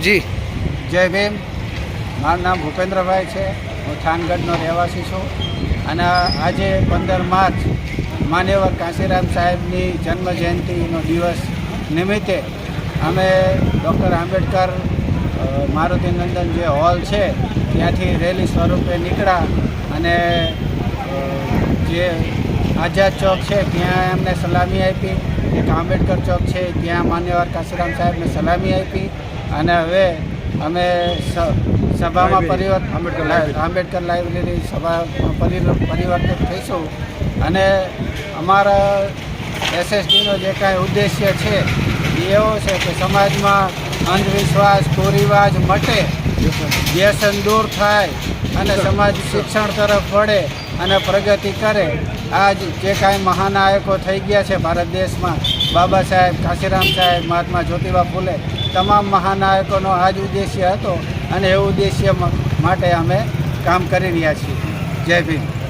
જી. જય ભીમ. મારું નામ ભૂપેન્દ્રભાઈ છે. હું થાનગઢનો રહેવાસી છું. અને આજે પંદર માર્ચ માન્યવર કાશીરામ સાહેબની જન્મ જયંતિનો દિવસ નિમિત્તે અમે ડૉક્ટર આંબેડકર મારુતિનંદન જે હોલ છે, ત્યાંથી રેલી સ્વરૂપે નીકળ્યા અને જે આઝાદ ચોક છે, ત્યાં એમને સલામી આપી. એક આંબેડકર ચોક છે, ત્યાં માન્યવર કાશીરામ સાહેબને સલામી આપી. અને હવે અમે સભામાં પરિવર્તન આંબેડકર લાઇબ્રેરી. સભામાં પરિ- પરિવર્તિત થઈશું. અને અમારા એસએસડીનો જે કાંઈ ઉદ્દેશ્ય છે એ એવો છે કે સમાજમાં અંધવિશ્વાસ કુરિવાજ મટે. વ્યસન દૂર થાય અને સમાજ શિક્ષણ તરફ વળે અને પ્રગતિ કરે. આજ જે કાંઈ મહાનાયકો થઈ ગયા છે ભારત દેશમાં. બાબા સાહેબ કાશીરામ સાહેબ મહાત્મા જ્યોતિબા ફૂલે તમામ મહાનાયકોનો આ જ ઉદ્દેશ્ય હતો અને એ ઉદ્દેશ્ય માટે અમે કામ કરી રહ્યા છીએ. જય ભીમ.